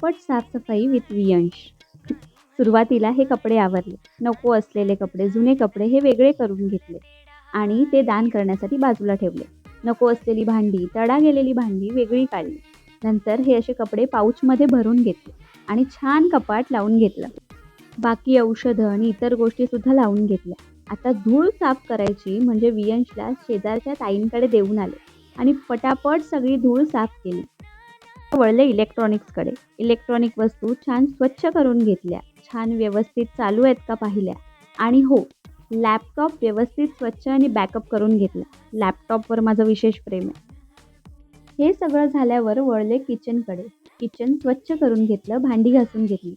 झटपट साफसफाई विथ वियंश सुरुवातीला हे कपडे आवरले. नको असलेले कपडे जुने कपडे हे वेगळे करून घेतले आणि ते दान करण्यासाठी बाजूला ठेवले. नको असलेली भांडी तडा गेलेली भांडी वेगळी काढली. नंतर हे असे कपडे पाऊचमध्ये भरून घेतले आणि छान कपाट लावून घेतलं. बाकी औषधं आणि इतर गोष्टीसुद्धा लावून घेतल्या. आता धूळ साफ करायची म्हणजे वियंशला शेजारच्या ताईंकडे देऊन आले आणि पटापट सगळी धूळ साफ केली. वळले इलेक्ट्रॉनिक्सकडे इलेक्ट्रॉनिक वस्तू छान स्वच्छ करून घेतल्या. छान व्यवस्थित चालू आहेत का पाहिल्या? आणि हो लॅपटॉप व्यवस्थित स्वच्छ आणि बॅकअप करून घेतला. लॅपटॉपवर माझं विशेष प्रेम आहे. हे सगळं झाल्यावर वळले किचनकडे किचन स्वच्छ करून घेतलं भांडी घासून घेतली.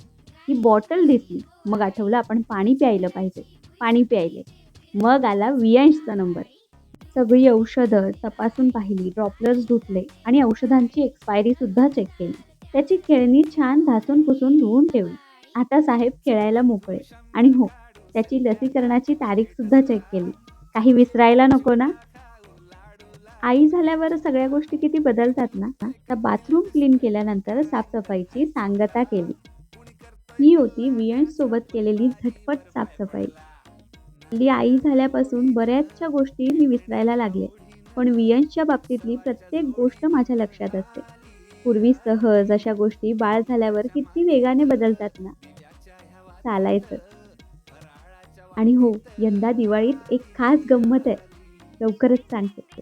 ही बॉटल दिसली. मग आठवलं आपण पाणी प्यायलं पाहिजे. पाणी प्यायले. मग आला वियांशचा नंबर सगळी औषधं तपासून पाहिली ड्रॉपलर्स धुतले आणि औषधांची एक्सपायरी सुद्धा चेक केली. त्याची खेळणी छान घासून पुसून धुवून ठेवली. आता साहेब खेळायला मोकळे. आणि हो त्याची लसीकरणाची तारीख सुद्धा चेक केली. काही विसरायला नको ना? आई झाल्यावर सगळ्या गोष्टी किती बदलतात ना? तर बाथरूम क्लीन केल्यानंतर साफसफाईची सांगता केली. ही होती वियंश सोबत केलेली झटपट साफसफाई. हल्ली आई झाल्यापासून बऱ्याचशा गोष्टी मी विसरायला लागले. पण वियंशच्या बाबतीतली प्रत्येक गोष्ट माझ्या लक्षात असते. पूर्वी सहज अशा गोष्टी बाळ झाल्यावर किती वेगाने बदलतात ना. चालायचं. आणि हो यंदा दिवाळीत एक खास गंमत आहे. लवकरच सांगते.